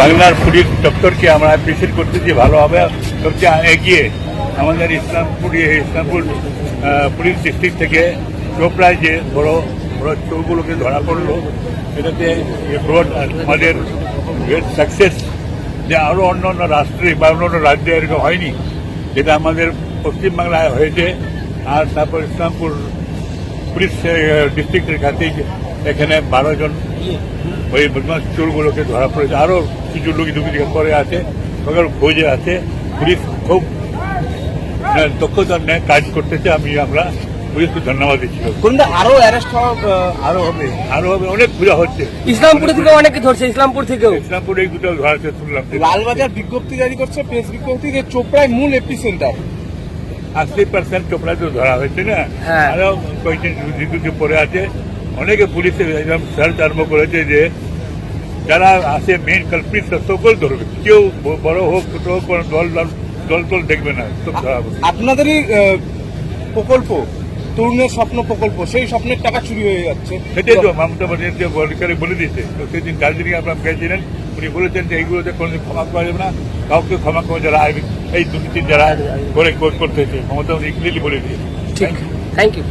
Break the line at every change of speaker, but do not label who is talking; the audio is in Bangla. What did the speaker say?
বাংলার পুলিশ দপ্তরকে আমরা অ্যাপ্রিসিয়েট করতেছি ভালোভাবে সবচেয়ে এগিয়ে আমাদের ইসলামপুর ইসলামপুর পুলিশ ডিস্ট্রিক্ট থেকে চোপড়ায় যে বড় বড় চোরগুলোকে ধরা পড়ল, সেটাতে আমাদের গ্রেট সাকসেস যে আরও অন্য অন্য রাষ্ট্রে বা অন্য অন্য রাজ্যে এরকম হয়নি, যেটা আমাদের পশ্চিমবাংলায় হয়েছে। আর তারপর ইসলামপুর পুলিশ ডিস্ট্রিক্টের কাছেই এখানে বারো জন ওই বদমাস চোরগুলোকে ধরা পড়েছে। আরও কিছু লোক দুটি দিকে পরে আছে ওখানে খোঁজে আছে পুলিশ খুব দক্ষতার ন্যায় কাজ করতেছে আমি আমরা পুলিশকে ধন্যবাদ দিচ্ছি।
আরও অ্যারেস্ট আরও হবে?
আরও হবে অনেক পূজা হচ্ছে।
ইসলামপুর থেকে অনেকে ধরছে ইসলামপুর থেকেও।
ইসলামপুরে এই দুটো ধরাতে শুনলাম
লালবাজার বিজ্ঞপ্তি জারি করছে প্রেস বিজ্ঞপ্তি যে চোপড়ায় মূল এপি সেন্টার
আশি পার্সেন্ট চোপড়াতে ধরা হয়েছে না?
আরও
আরও কয়েকজন পরে আছে। অনেকে পুলিশে একদম সার্চ আরম্ভ করেছে যে যারা আছে মেন কালপ্রিট সকল ধরবে। কেউ বড় হোক ছোট হোক কোনো দল দল দল টল দেখবে না
আপনাদেরই প্রকল্প তরুণের স্বপ্ন প্রকল্প সেই স্বপ্নের টাকা চুরি হয়ে যাচ্ছে।
সেটাই তো মমতা ব্যানার্জি বলে দিয়েছে। তো সেদিন দার্জিলিং আপনার গেছিলেন উনি বলেছেন যে এইগুলোতে কোনোদিন ক্ষমা করা যাবে না কাউকে ক্ষমা করে যারা এই দুর্নীতি যারা করে করতেছে মমতা উনি ক্লিয়ারলি বলে দিয়েছে
ঠিক। Thank you